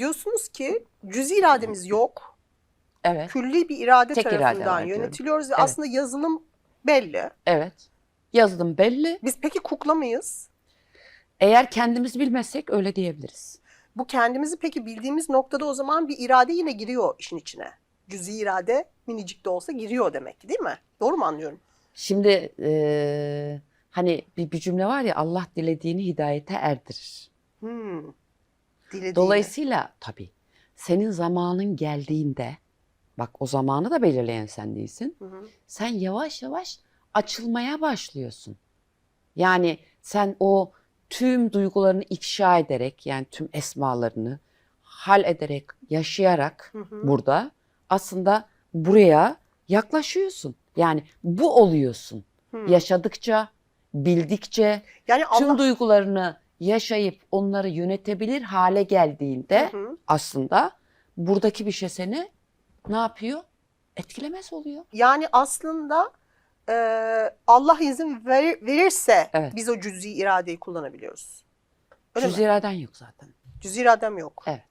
diyorsunuz ki cüzi irademiz yok. Evet, Külli bir irade Tek irade tarafından var diyorum. yönetiliyoruz ve Evet. aslında yazılım belli. evet. Yazılım belli. Biz peki kukla mıyız? Eğer kendimiz bilmezsek öyle diyebiliriz. Bu kendimizi peki bildiğimiz noktada o zaman bir irade yine giriyor işin içine. Cüzi irade minicik de olsa giriyor demek ki değil mi? Doğru mu anlıyorum? Şimdi eee, hani bir, bir cümle var ya Allah dilediğini hidayete erdirir. Hmm. Dilediğini. Dolayısıyla tabii senin zamanın geldiğinde bak o zamanı da belirleyen sen değilsin. Hı hı. Sen yavaş yavaş açılmaya başlıyorsun. Yani sen o tüm duygularını ifşa ederek yani tüm esmalarını hal ederek, yaşayarak Hı hı. burada aslında buraya yaklaşıyorsun. Yani bu oluyorsun. Hı. Yaşadıkça, bildikçe, Yani tüm Allah... duygularını yaşayıp onları yönetebilir hale geldiğinde Hı hı. aslında buradaki bir şey seni ne yapıyor? Etkilemez oluyor. Yani aslında e, Allah izin ver- verirse Evet. biz o cüzi iradeyi kullanabiliyoruz. Öyle Cüz mi? iraden yok zaten. Cüzi iradem yok. Evet.